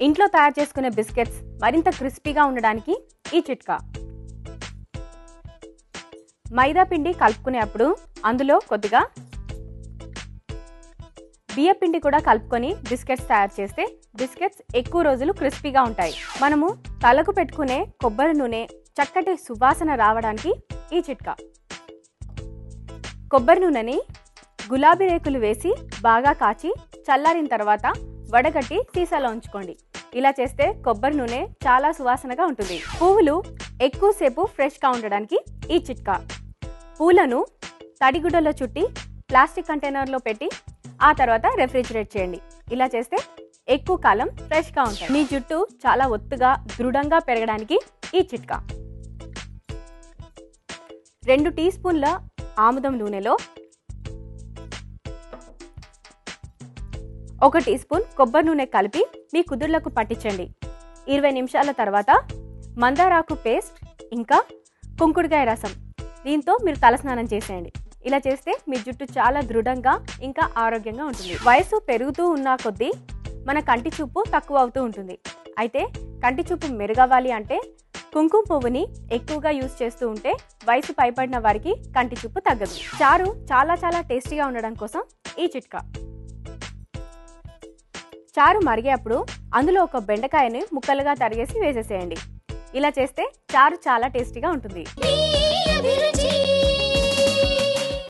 ఇంట్లో తయారు చేసుకునే బిస్కెట్స్ మరింత క్రిస్పీగా ఉండడానికి ఈ చిట్కా. మైదా పిండి కలుపుకునేప్పుడు అందులో కొద్దిగా బియ్య పిండి కూడా కలుపుకొని బిస్కెట్స్ తయారు చేస్తే బిస్కెట్స్ ఎక్కువ రోజులు క్రిస్పీగా ఉంటాయి. మనము తలకు పెట్టుకునే కొబ్బరి నూనె చక్కటి సువాసన రావడానికి ఈ చిట్కా. కొబ్బరి నూనెని గులాబీ రేకులు వేసి బాగా కాచి చల్లారిన తర్వాత వడగట్టి సీసాలో ఉంచుకోండి. ఇలా చేస్తే కొబ్బరి నూనె చాలా సువాసనగా ఉంటుంది. పువ్వులు ఎక్కువసేపు ఫ్రెష్గా ఉండడానికి ఈ చిట్కా. పూలను తడిగుడ్డలో చుట్టి ప్లాస్టిక్ కంటైనర్లో పెట్టి ఆ తర్వాత రెఫ్రిజిరేట్ చేయండి. ఇలా చేస్తే ఎక్కువ కాలం ఫ్రెష్గా ఉంటాయి మీ జుట్టు చాలా ఒత్తుగా దృఢంగా పెరగడానికి ఈ చిట్కా. రెండు టీ స్పూన్ల ఆముదం నూనెలో ఒక టీ స్పూన్ కొబ్బరి నూనె కలిపి మీ కుదుర్లకు పట్టించండి. ఇరవై నిమిషాల తర్వాత మందారాకు పేస్ట్ ఇంకా కుంకుడుకాయ రసం. దీంతో మీరు తలస్నానం చేసేయండి. ఇలా చేస్తే మీ జుట్టు చాలా దృఢంగా ఇంకా ఆరోగ్యంగా ఉంటుంది. వయసు పెరుగుతూ ఉన్న కొద్దీ మన కంటి చూపు తక్కువ అవుతూ ఉంటుంది. అయితే కంటి చూపు మెరుగవ్వాలి అంటే కుంకుమ పువ్వుని ఎక్కువగా యూజ్ చేస్తూ ఉంటే వయసు పైబడిన వారికి కంటి చూపు తగ్గదు. చారు చాలా చాలా టేస్టీగా ఉండడం కోసం ఈ చిట్కా. చారు మరిగేప్పుడు అందులో ఒక బెండకాయని ముక్కలుగా తరిగేసి వేసేసేయండి. ఇలా చేస్తే చారు చాలా టేస్టీగా ఉంటుంది.